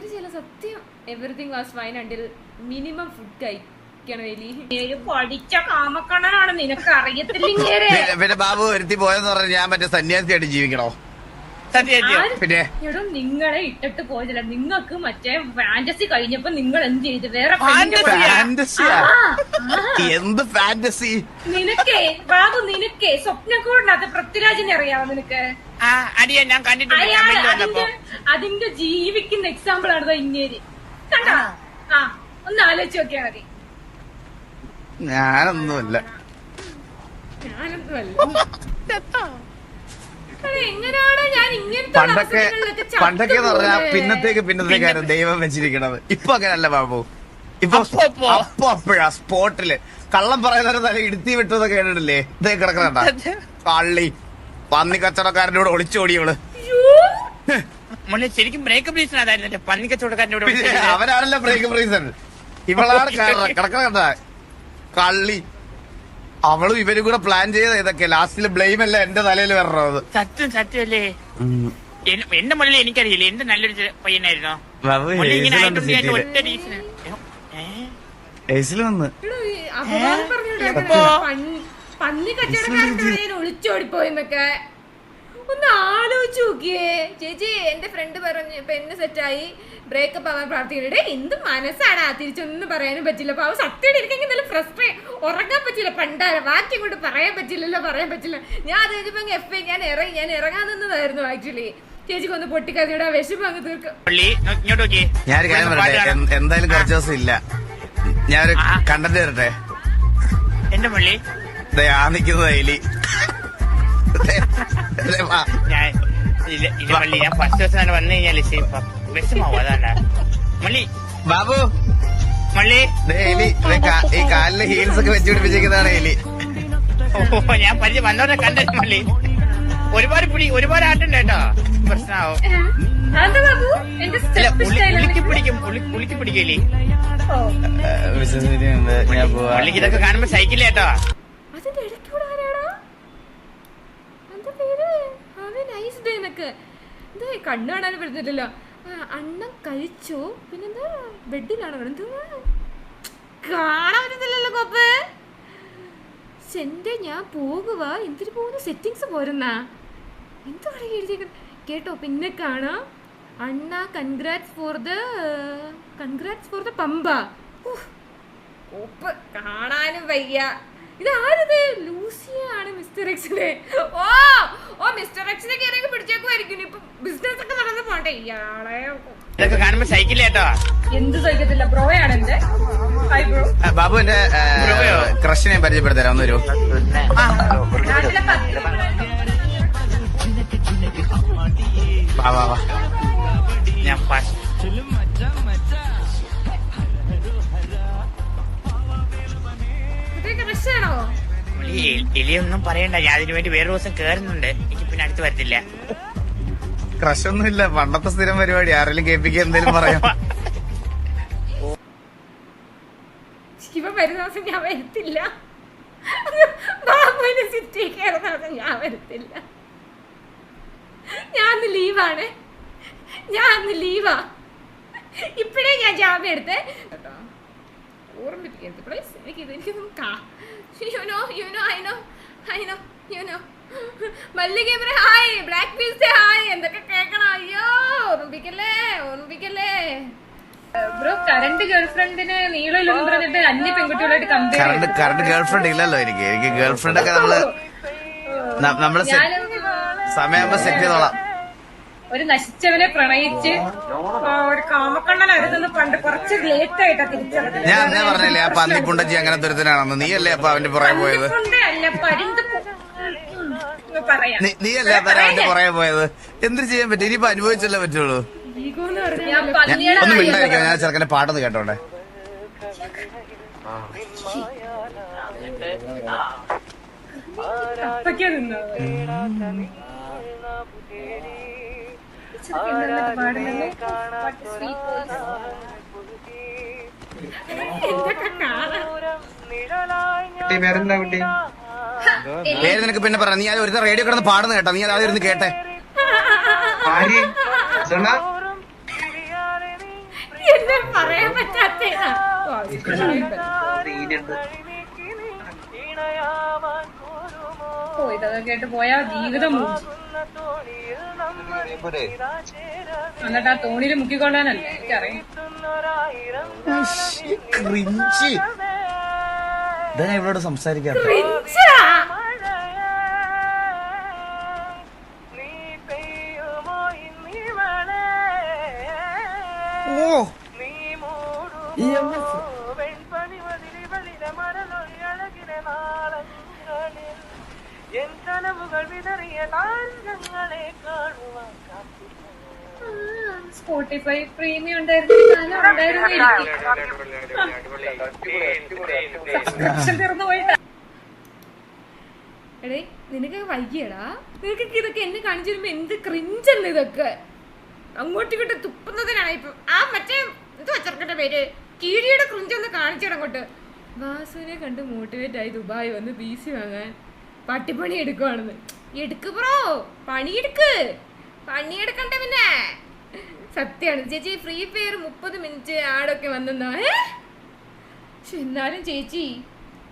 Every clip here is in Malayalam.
അങ്ങനെ ചില സത്യം everything was fine until minimum food കഴിക്കണം എലി. പഠിച്ച കാമക്കണ്ണനാണ് നിനക്ക് അറിയത്തില്ല ബാബു ഒരുത്തി പോയെന്ന് പറഞ്ഞാൽ ഞാൻ മറ്റേ സന്യാസിയായിട്ട് ജീവിക്കണോ? പിന്നെ? എടോ നിങ്ങളെ ഇട്ടിട്ട് പോയില്ല നിങ്ങൾക്ക് മറ്റേ ഫാന്റസി കഴിഞ്ഞപ്പോ നിങ്ങൾ എന്ത് ചെയ്തു? വേറെ എന്ത് ഫാന്റസി നിനക്കേ ബാബു നിനക്കേ സ്വപ്നക്കൂടിനകത്ത് പൃഥ്വിരാജിനെ അറിയാമോ നിനക്ക്? ആ അടിയ ഞാൻ കണ്ടിട്ടുണ്ട്. അതിന്റെ ജീവിക്കുന്ന എക്സാമ്പിൾ ആണ് ദാ ഇങ്ങേര്. കണ്ടോ? ആ. ഒന്ന് ആലോചിച്ച് നോക്കിയാ മതി. ഞാനൊന്നുമല്ല. ഞാനൊന്നുമല്ല അതെ, എങ്ങനെയാണ് ഞാൻ ഇങ്ങനത്തെ പണ്ടൊക്കെ പണ്ടൊക്കെ എന്ന് പറഞ്ഞാൽ പോകുന്നത്? പിന്നത്തേക്ക് പിന്നത്തേക്കായിരുന്നു ദൈവം വെച്ചിരിക്കണത്. ഇപ്പൊ അങ്ങനല്ല ബാബു. ഇപ്പൊ അപ്പൊ അപ്പൊ. അപ്പൊ അപ്പോഴാ സ്പോട്ടിൽ. കള്ളം പറയുന്നവരെ തല ഇടുത്തി വിട്ടത് കേട്ടിട്ടില്ലേ? ഇതേ കിടക്കണ കള്ളി. പന്നി കച്ചവടക്കാരനോട് ഒളിച്ചോടിയവൾ മുന്നേ ശരിക്കും ബ്രേക്കപ്പ് റീസൺ അതായിരുന്നു പന്നിക്കച്ചവടക്കാരനോട് പിന്നെ അവരാണല്ലോ ബ്രേക്ക് റീസൺ ഇവളാണ് കിടക്കണ കണ്ട? കള്ളി. അവളും ഇവരും കൂടെ പ്ലാൻ ചെയ്ത ഇതൊക്കെ. ലാസ്റ്റിൽ ബ്ലെയിം അല്ല എന്റെ തലയിൽ വരണത്. സത്യം സത്യമല്ലേ? എൻ- എന്റെ മുന്നിൽ എനിക്കറിയില്ല? എന്റെ നല്ലൊരു ചെ- പയ്യനായിരുന്നോ? ഇങ്ങനെ ആയിട്ടുണ്ട് ഞാൻ. ഒറ്റ വന്ന്. എടോ, ഈ അപവാദം പന്നി- കച്ചവടക്കാരന്റെ ഇടയിൽ ഒളിച്ചോടിപ്പോയെന്നൊക്കെ ഒന്ന് ആലോചിച്ച് നോക്കിയേ ചേച്ചി എന്റെ ഫ്രണ്ട് പറഞ്ഞു പെണ്ണ് സെറ്റായി ബ്രേക്കപ്പ് ആവാൻ പ്രാർത്ഥിക്കുന്നുണ്ട് എന്ത് മനസ്സാണ് ആ തിരിച്ചൊന്നും പറയാനും പറ്റില്ല. അപ്പൊ അവ സത്യം ഇരിക്കെങ്കിൽ നല്ല ഫ്രസ്ട്രേ ഉറങ്ങാൻ പറ്റില്ല. പണ്ടാര ബാക്കി കൊണ്ട് പറയാൻ പറ്റില്ലല്ലോ പറയാൻ പറ്റില്ല. ഞാൻ അത് കഴിഞ്ഞപ്പോ എഫ് ഐ ഞാൻ ഇറങ്ങി ഞാൻ ഇറങ്ങാൻ നിന്നതായിരുന്നു ആക്ച്വലി ചേച്ചിക്ക് ഒന്ന് പൊട്ടിക്കഥയുടെ വിഷമം അങ്ങ് തീർക്കും. എന്തായാലും കുറച്ച് ദിവസം ഇല്ല. ഞാനൊരു. കണ്ടന്റ് തരട്ടെ? എന്റെ പള്ളി. ആ നിക്കുന്നത് എലി ബാബു. മള്ളി എലി ദേ കാ- ഈ കാലിൽ ഹീൽസ് ഒക്കെ വെച്ച് പിടിപ്പിച്ചിരിക്കുന്നതാണ് എലി. ഓ ഞാൻ പരിചയം വന്നോടെ കണ്ടു മള്ളി ഒരുപാട് പിടി ഒരുപാട് ആട്ടുണ്ട് കേട്ടോ. പ്രശ്നമാവും അതെന്താ ബാബു? എന്റെ സ്റ്റെപ്പ് ഉളിക്ക് പിടിക്കും ഉളി- ഉളിക്ക് പിടിക്കില്ലേ ഓ. ഞാൻ പോവാ. പള്ളിക്ക് ഇതൊക്കെ കാണുമ്പോ സൈക്കിൾ കേട്ടോ അതിന്റെ ഇടയ്ക്കൂടെ ആരാടാ എന്താ പേര് അവൻ എന്നൊക്കെ എന്താ കണ്ണു കാണാൻ പറ്റുന്നില്ലല്ലോ? അണ്ണം കഴിച്ചോ. പിന്നെന്താ? ബെഡിലാണോ? എന്തുവാ? കാണാൻ പറ്റുന്നില്ലല്ലോ കോപ്പ്. ഞാൻ പോകുക എന്തിനു പോകുന്ന സെറ്റിങ്സ് പോരുന്നാ? എന്താണ് എഴുതിയേക്കുന്നത് കേട്ടോ പിന്നെ കാണാം. അണ്ണ congrats for the congrats for the Pampa. കാണാനും വയ്യ. ഇത് ലൂസിയാണ് മിസ്റ്റർ എക്സിനെ ഓ ഓ മിസ്റ്റർ എക്സിനെ കയറി ഇപ്പൊ ബിസിനസ് ഒക്കെ നടന്നു പോണ്ടേ ഇയാളെ ഇതൊക്കെ കാണുമ്പോ സൈക്കിൾ കേട്ടോ. എന്ത് സഹിക്കത്തില്ല ബ്രോയാണ് എന്റെ. ഹായ് ബ്രോ ആ, ബാബു എന്റെ? ക്രഷിനെ പരിചയപ്പെടുത്തരാ ഒന്നൊരു. നാട്ടിലെ പത്ത് വാ വാ വാ. ഞാൻ എലിയൊന്നും പറയണ്ട. ഞാൻ അതിനു വേണ്ടി വേറെ ദിവസം കേറുന്നുണ്ട്. എനിക്ക് പിന്നെ അടുത്ത് വരത്തില്ല. ക്രഷ് ഒന്നും ഇല്ല പണ്ടത്തെ സ്ഥിരം പരിപാടി. ആരെങ്കിലും കേൾപ്പിക്കുക എന്തെങ്കിലും പറയാം. ശിവ ഓർമ്മിപ്പിക്കരുത്. പ്ലീസ് എനിക്ക് ഇത് എനിക്കൊന്നും you know you know Mallika hi black peace hi. എന്തൊക്കെ കേക്കണം അയ്യോ ഓർമ്മിപ്പിക്കല്ലേ ഓർമ്മിപ്പിക്കല്ലേ ബ്രോ കറണ്ട് ഗേൾഫ്രണ്ടിന് നീളമില്ലെന്ന് പറഞ്ഞിട്ട് അന്യ പെൺകുട്ടികളായിട്ട് കമ്പയർ കറണ്ട് കറണ്ട് ഗേൾഫ്രണ്ട് ഇല്ലല്ലോ എനിക്ക്. എനിക്ക് ഗേൾഫ്രണ്ട് ഒക്കെ നമ്മൾ ന- നമ്മൾ സമയമാകുമ്പോ സെറ്റ് ചെയ്തോളാം. ഒരു നശിച്ചവനെ പ്രണയിച്ച് ഒരു കാമക്കണ്ണനായിരുന്നു പണ്ട് കുറച്ച് ലേറ്റ് ആയിട്ടാ തിരിച്ചറിഞ്ഞത്. ഞാൻ പറഞ്ഞില്ലേ ആ പന്നി പുണ്ടച്ചി അങ്ങനെ ദുരിതനാണെന്ന് നീയല്ലേ അപ്പൊ അവന്റെ പുറകെ പോയത്? അല്ല പരുന്ത് പറയാം. നീ- അവന്റെ പുറകെ പോയത്? എന്ത് ചെയ്യാൻ പറ്റും? ഇനിയിപ്പോ അനുഭവിച്ചല്ലേ പറ്റുള്ളൂ. ഞാൻ ഞാൻ പന്നിയുടെ ഒന്ന് മിണ്ടായിരിക്കും ഞാൻ ചെറുക്കന്റെ പാട്ടൊന്ന് കാണാം കുട്ടി പേരെന്താ കുട്ടി? പേര് നിനക്ക് പിന്നെ പറയാം. നീ അത് ഒരു റേഡിയോ കിടന്ന് പാടുന്ന കേട്ടോ. നീ അത് ആദ്യം ഇരുന്ന് കേട്ടെ. പറയാൻ ഇതൊക്കെ കേട്ട് പോയാ ജീവിതം എന്നിട്ട് ആ തോണിയിൽ മുക്കിക്കൊള്ളാനല്ലേ? എനിക്കറിയാം. ഇവരോട് ഇതാ സ്പോട്ടിഫൈ പ്രീമിയം ഉണ്ടായിരുന്നു ഉണ്ടായിരുന്നു സബ്സ്ക്രിപ്ഷൻ തീർന്നു പോയിട്ടാ. എടേ നിനക്ക് വൈകിയടാ. നിനക്ക് ഇതൊക്കെ എന്നെ കാണിച്ചു തരുമ്പോ എന്ത് ക്രിഞ്ചല്ല ഇതൊക്കെ? അങ്ങോട്ട് ഇങ്ങോട്ട് തുപ്പുന്നതിനാണ് ഇപ്പൊ. ആ മറ്റേ ഇത് വെച്ചെടുക്കട്ടെ പേര്. കീഴിയുടെ ക്രിഞ്ച് ഒന്ന് കാണിച്ചിട അങ്ങോട്ട്. വാസുവിനെ കണ്ട് മോട്ടിവേറ്റ് ആയി ദുബായ് വന്ന് പി സി വാങ്ങാൻ പട്ടിപ്പണി എടുക്കുവാണെന്ന്. എടുക്ക് ബ്രോ പണിയെടുക്ക്. പണിയെടുക്കണ്ട പിന്നെ? സത്യമാണ്. ചേച്ചി ഫ്രീ ഫയർ മുപ്പത് മിനിറ്റ് ആടൊക്കെ വന്നെന്നാ? പക്ഷെ എന്നാലും ചേച്ചി.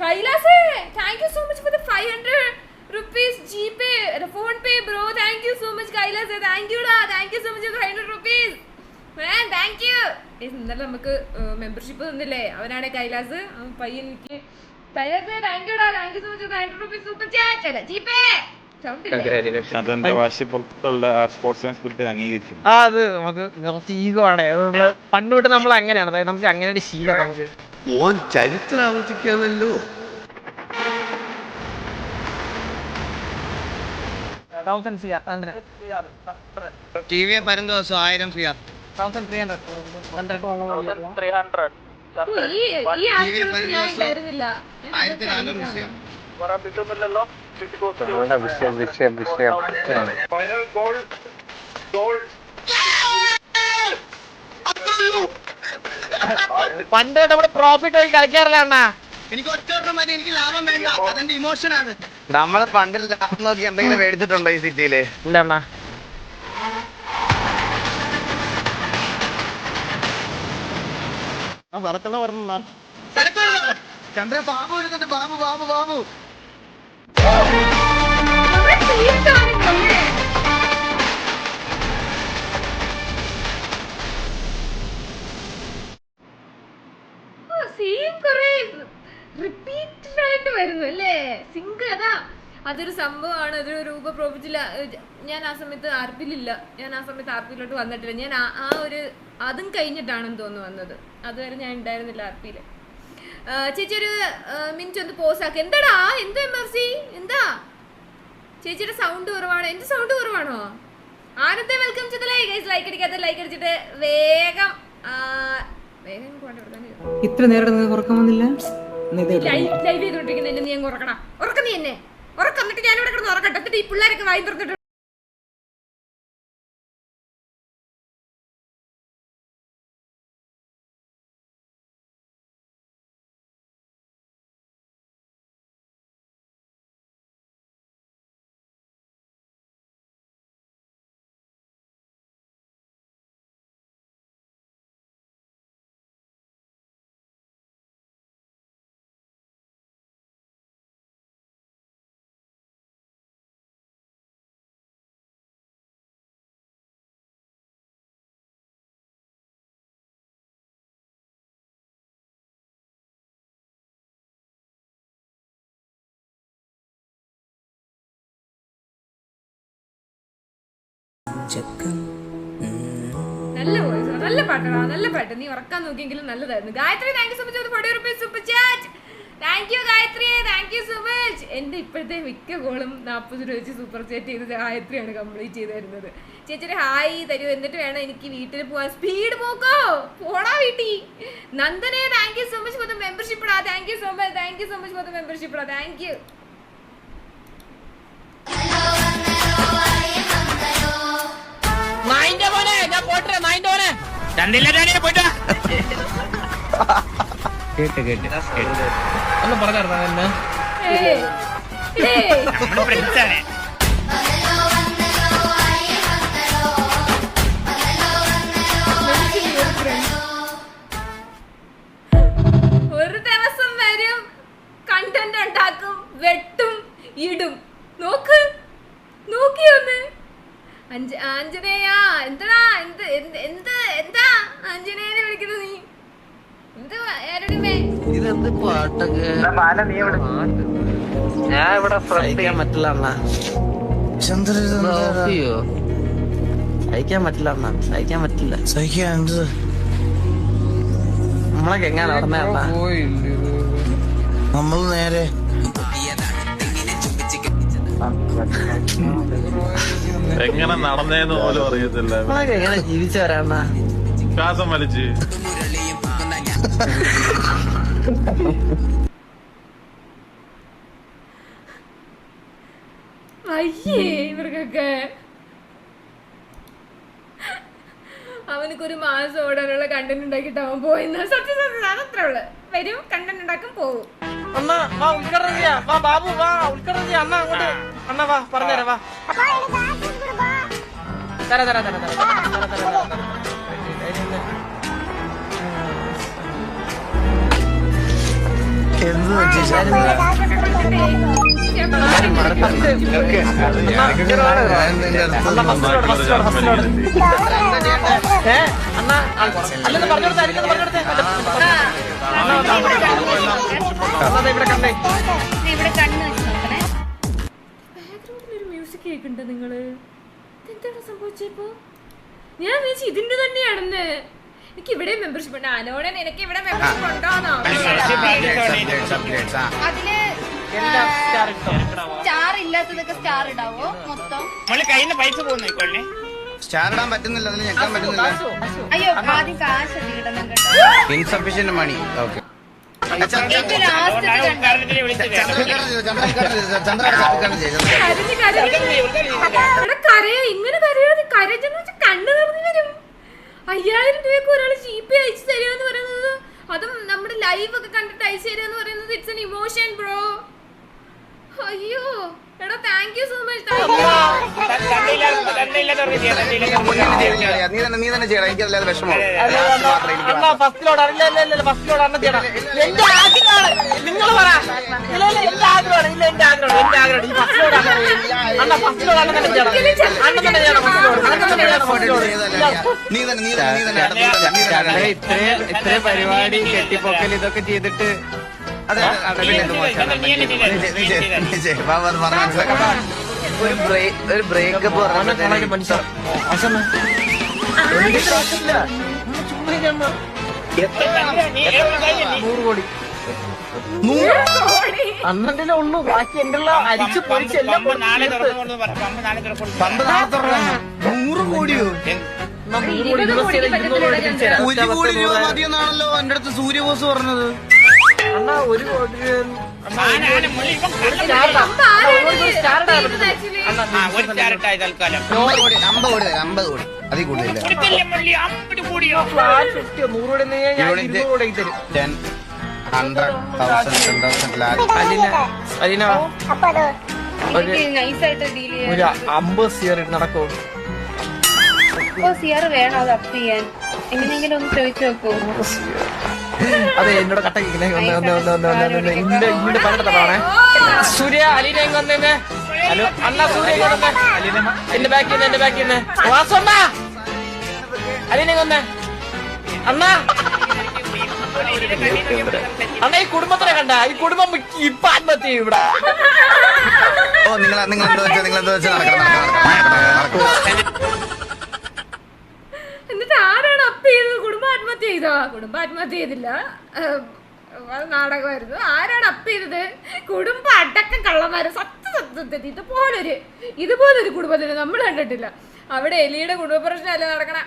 കൈലാസേ thank you so much for the five hundred rupees G pay phone pay bro thank you so much കൈലാസേ. Thank you ഡാ thank you so much five hundred rupees man thank you ഇന്നലെ നമുക്ക് മെമ്പർഷിപ്പ് തന്നില്ലേ? അവനാണ് കൈലാസ്. പയ്യൻ എനിക്ക് കൈലാസേ താങ്ക് യു ഡാ thank you so much hundred rupees super chat അല്ല ജി പേ ആ അത് നമുക്ക് കുറച്ച് ഈഗോ ആണ്. നമ്മൾ അങ്ങനെയാണ്. അതായത് നമുക്ക് അങ്ങനെ ഒരു ശീലം നമുക്ക്. ഓൻ ചരിത്രം ആവർത്തിക്കാമല്ലോ തൗസൻഡ് സി അങ്ങനെ ടി വി പരം ദിവസം ആയിരം ഫ്രീ തൗസൻഡ് ത്രീ ഹൺഡ്രഡ് ആയിരത്തി നാനൂറ് ആഴ്ച ഞാൻ ഉണ്ടായിരുന്നില്ല ആയിരത്തി നാനൂറ് വിഷയം പണ്ട് തൊട്ട് നമ്മൾ പ്രോഫിറ്റ് വഴി കളിക്കാറില്ല അണ്ണാ. എനിക്ക് ഒറ്റ എനിക്ക് ലാഭം വേണ്ട അതെന്റെ ഇമോഷനാണ് നമ്മൾ പണ്ടിൽ ലാഭം നോക്കി എന്തെങ്കിലും മേടിച്ചിട്ടുണ്ടോ ഈ സിറ്റിയിൽ ഇല്ല അണ്ണാ. ചന്ദ്ര ബാബു വരുന്നുണ്ട്. ബാബു ബാബു ബാബു. വരുന്നു അല്ലേ? അതൊരു സംഭവമാണ് അതൊരു രൂപ പ്രോഫിറ്റില്ല ഞാൻ ആ സമയത്ത് ആർപ്പിലില്ല ഞാൻ ആ സമയത്ത് ആർപ്പിലോട്ട് വന്നിട്ടില്ല ഞാൻ ആ- ഒരു അതും കഴിഞ്ഞിട്ടാണെന്ന് തോന്നുന്നു വന്നത്? അതുവരെ ഞാൻ ഉണ്ടായിരുന്നില്ല ആർപ്പിയിൽ ചേച്ചി ഒരു മിനിറ്റ് ഒന്ന് പോസ് ആക്കി എന്താടാ എന്താ എം എന്താ? ചേച്ചിയുടെ സൗണ്ട് കുറവാണ്? എന്റെ സൗണ്ട് കുറവാണോ? ആനത്തെ വെൽക്കം ചെയ്ത ലൈക്ക് ലൈക്ക് അടിക്കാത്ത ലൈക്ക് അടിച്ചിട്ട് വേഗം വേഗം ഇത്ര നേരം ഉറക്കം വന്നില്ല? ലൈവ് ചെയ്തോണ്ടിരിക്കുന്ന എന്നെ നീ അങ്ങ് ഉറക്കം നീ എന്നെ. ഉറക്കം എന്നിട്ട് ഞാൻ ഇവിടെ കിടന്ന് ഉറക്കട്ടെ. എന്നിട്ട് ഈ പിള്ളേരൊക്കെ വായി തുറന്നിട്ട് നല്ല വോയിസ് നല്ല പാട്ടാണ്. നല്ല പാട്ട്. നീ ഉറക്കാൻ നോക്കിയെങ്കിലും നല്ലതായിരുന്നു. Gayathri thank you so much forty rupees super chat thank you Gayathri. Thank you so much എന്റെ ഇപ്പോഴത്തെ മിക്ക ഗോളും നാൽപ്പത് രൂപ വെച്ച് സൂപ്പർ ചാറ്റ് ചെയ്ത് ഗായത്രിയാണ് കംപ്ലീറ്റ് ചെയ്ത് തരുന്നത്. ചേച്ചി ഹായ് തരൂ. എന്നിട്ട് വേണം എനിക്ക് വീട്ടിൽ പോവാൻ. സ്പീഡ് പോക്കോ? പോടാ വീട്ടി. നന്ദനെ thank you so much for the membership ഇടാ thank you so much thank you so much for the membership ഇടാ താങ്ക് യു നായിന്റെ മോനെ ഞാൻ പോട്ടെ നായിന്റെ മോനെ. രണ്ടില്ല രാണിയെ പോയിട്ടാ. ഒന്ന് പറഞ്ഞായിരുന്നു എന്നെ നമ്മുടെ ഫ്രണ്ട്സാണ് പാട്ടൊക്കെ? ഞാൻ ഇവിടെ സഹിക്കാൻ പറ്റില്ല അണ്ണാ. ചെയ്യോ സഹിക്കാൻ പറ്റില്ല അണ്ണാ. സഹിക്കാൻ പറ്റില്ല. നമ്മളൊക്കെ എങ്ങനെ നടന്നേ അണ്ണാ. നമ്മൾ നേരെ. എങ്ങനെ നടന്നേന്ന് പോലും അറിയത്തില്ല. എങ്ങനെ ജീവിച്ചു വരാണ്ണാ ശ്വാസം വലിച്ച്. അയ്യേ ഇവർക്കൊക്കെ. അവനക്ക് ഒരു മാസം ഓടാനുള്ള കണ്ടന്റ് ഉണ്ടാക്കിട്ട് അവൻ പോയിന്ന്. സത്യം സത്യം അതത്രേ ഉള്ളു. വരും കണ്ടന്റ് ഉണ്ടാക്കും പോവും. അണ്ണ വാ ഉദ്ഘാടനം ചെയ്യാ വാ ബാബു വാ ഉദ്ഘാടനം ചെയ്യാ അണ്ണ അങ്ങോട്ട്. അണ്ണാ വാ പറഞ്ഞുതരാം വാ. തരാ തരാ തരാ തരാ തരാ തരാ. മ്യൂസിക് കേൾക്കുന്നുണ്ടോ നിങ്ങൾ എന്താണ് സംഭവിച്ചപ്പോ ഞാൻ ഇതിന്റെ തന്നെയാണെന്ന് എനിക്ക് ഇവിടെ മെമ്പർഷിപ്പ് ഉണ്ട് അനോടൻ എനിക്ക് ഇവിടെ മെമ്പർഷിപ്പ് ഉണ്ടോന്നോ അതിൽ എല്ലാം സ്റ്റാർ ഇല്ലാത്തതൊക്കെ സ്റ്റാർ ഇടാവോ മൊത്തം കയ്യിൽ പൈസ പോകുന്നേ സ്റ്റാർ ഇടാൻ പറ്റുന്നില്ല അതിൽ ഞെക്കാൻ പറ്റുന്നില്ല അയ്യോ ആദ്യം കാശ് ഇടണം കേട്ടോ ഇൻസഫിഷ്യന്റ് മണി ഓക്കെ ഇങ്ങനെ കരയാതെ കരഞ്ഞെന്ന് വെച്ചാൽ കണ്ണു നിറഞ്ഞു വരും അയ്യായിരം രൂപയ്ക്ക് ഒരാൾ ജീപ്പ് അയച്ചു തരിക എന്ന് പറയുന്നത്. അതും നമ്മുടെ ലൈവ് ഒക്കെ കണ്ടിട്ട് അയച്ചു തരിക എന്ന് പറയുന്നത് ഇറ്റ്സ് എൻ ഇമോഷൻ ബ്രോ അയ്യോ. എടാ താങ്ക് യു സോ മച്ച് നീ തന്നെ നീ തന്നെ ചെയ്യണം എനിക്കല്ലാതെ വിഷമം അണ്ണാ ഫസ്റ്റിലോട് ഇല്ല ഇല്ല ഇല്ല ഫസ്റ്റിലോട് അണ്ണ ചെയ്യണം എന്റെ ആഗ്രഹമാണ് നിങ്ങൾ പറ. ഇല്ല ഇല്ല എന്റെ ആഗ്രഹമാണ് ഇല്ല എന്റെ ആഗ്രഹമാണ് എന്റെ ആഗ്രഹമാണ് ഈ ഫസ്റ്റിലോട് അണ്ണ ഫസ്റ്റിലോട് അണ്ണൻ തന്നെ ചെയ്യണം. അണ്ണൻ തന്നെ ചെയ്യണം ഫസ്റ്റിലോട് അണ്ണൻ തന്നെ ചെയ്യണം നീ തന്നെ നീ തന്നെ. നീ തന്നെ ഇത്രയും പരിപാടി കെട്ടിപ്പൊക്കൽ ഇതൊക്കെ ചെയ്തിട്ട് ഒരു ബ്രേക്ക് ഒരു ബ്രേക്കപ്പ് നൂറ് കോടി. അണ്ണന്റെ ഉള്ളു. ബാക്കി എന്റെ ഉള്ള അരിച്ചു പൊരിച്ച് എല്ലാം പമ്പ് നാളെ തുറന്നു പമ്പ് നാളെ തുറക്കുന്നു പമ്പ് നാളെ തുറക്കണം. നൂറ് കോടിയോ? ഒരു കോടി രൂപ മതിയെന്നാണല്ലോ എന്റെ അടുത്ത് സൂര്യബോസ് പറഞ്ഞത്. അണ്ണാ ഒരു അമ്പത് കോടി തരാം അമ്പത് കോടി അതിൽ കൂടുതലില്ല നൂറ് കോടി ഞാൻ ഇരുന്നൂറ് കോടി തരും. Ten hundred thousand ten thousand lakh. Aleena Aleena ഒരു അമ്പത് സിയർ നടക്കോ. സിയർ വേണം അത് അപ്പ് ചെയ്യാൻ? എങ്ങനെയെങ്കിലും ഒന്ന് ചോദിച്ചു നോക്കൂ. അതെ എന്നോട് കട്ടക്കിങ്ങനെ ഒന്ന് ഒന്ന് ഒന്ന് ഒന്ന് ഒന്ന് ഒന്ന് ഇന്റെ ഇന്റെ പണിയെടുത്തതാണേ സൂര്യ അലീന എങ്ങ വന്നേ ഹലോ അണ്ണ സൂര്യ വന്നേ? എന്റെ ബാക്കിൽ നിന്ന് എന്റെ ബാക്കിൽ നിന്ന്. വാസണ്ണ അലീന എങ്ങ വന്നേ? അണ്ണ! അണ്ണ ഈ കുടുംബത്തിനെ കണ്ട ഈ കുടുംബം ഇപ്പൊ ആത്മഹത്യ ചെയ്യും ഇവിടെ. ഓ നിങ്ങൾ നിങ്ങൾ എന്താ വെച്ചാൽ നിങ്ങൾ എന്താ വെച്ചാൽ നടക്കണം എന്നിട്ട് ആരാണ് അപ്പ് ചെയ്തത് ആത്മഹത്യ ചെയ്തോ? കുടുംബം ആത്മഹത്യ ചെയ്തില്ല. അത് നാടകമായിരുന്നു. ആരാണ് അപ്പ് ചെയ്തത്? കുടുംബം അടക്കം കള്ളന്മാര് സത്യസത്യത്തെ ഇതുപോലൊരു ഇതുപോലൊരു കുടുംബത്തിന് നമ്മൾ കണ്ടിട്ടില്ല. അവിടെ എലിയുടെ കുടുംബ പ്രശ്നമല്ലേ നടക്കണ?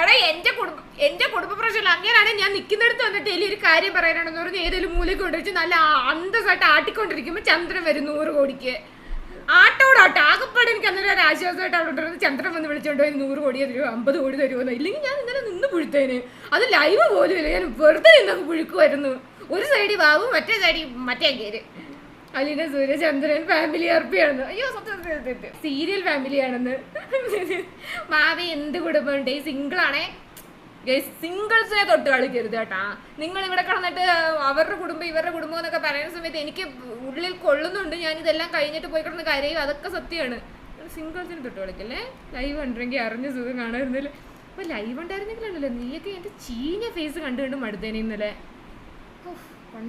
എടാ എന്റെ കുടുംബം എന്റെ കുടുംബ പ്രശ്നം അങ്ങനെയാണ് ഞാൻ നിൽക്കുന്നിടത്ത് വന്നിട്ട് എലി ഒരു കാര്യം പറയാനാണെന്ന് പറഞ്ഞ് ഏതെങ്കിലും മൂലയ്ക്ക് കൊണ്ടുവച്ച് നല്ല അന്തസ്സായിട്ട് ആട്ടിക്കൊണ്ടിരിക്കുമ്പോൾ ചന്ദ്രൻ വരും നൂറ് കോടിക്ക്. ആട്ടോടാട്ടോ. ആകപ്പാട് എനിക്ക് അന്നേരം ഒരു ആശ്വാസമായിട്ട് അവിടെ ചന്ദ്രൻ വന്ന് വിളിച്ചോണ്ട് പോയി നൂറ് കോടി തരുമോ അമ്പത് കോടി തരുമോ ഇല്ലെങ്കിൽ ഞാൻ ഇന്നലെ നിന്ന് പുഴുത്തേന്. അത് ലൈവ് പോലും ഇല്ല. ഞാൻ വെറുതെ നിന്നങ്ങ് പുഴുക്കുമായിരുന്നു ഒരു സൈഡിൽ ബാബു മറ്റേ സൈഡിൽ മറ്റേ കേര് അലീന സൂര്യചന്ദ്രൻ ഫാമിലി അർപ്പിയാണെന്ന് അയ്യോ സത്യം സീരിയൽ ഫാമിലിയാണെന്ന് മാവി എന്ത് കുടുംബമുണ്ട്? ഈ സിംഗിളാണേ സിംഗിൾസിനെ തൊട്ട് കളിക്കരുത് കേട്ടാ. നിങ്ങൾ ഇവിടെ കിടന്നിട്ട് അവരുടെ കുടുംബം ഇവരുടെ കുടുംബം എന്നൊക്കെ പറയുന്ന സമയത്ത് എനിക്ക് ഉള്ളിൽ കൊള്ളുന്നുണ്ട്. ഞാൻ ഇതെല്ലാം കഴിഞ്ഞിട്ട് പോയി കിടന്ന് കരയും. അതൊക്കെ സത്യമാണ്. സിംഗിൾസിനെ തൊട്ട് കളിക്കല്ലേ? ലൈവ് ഉണ്ടെങ്കിൽ അറിഞ്ഞ സുഖം കാണാമായിരുന്നല്ലേ? അപ്പൊ ലൈവ് ഉണ്ടായിരുന്നെങ്കിലല്ലോ നീയൊക്കെ എന്റെ ചീഞ്ഞ ഫേസ് കണ്ടു കണ്ട് മടുത്തേനെ ഇന്നലെ.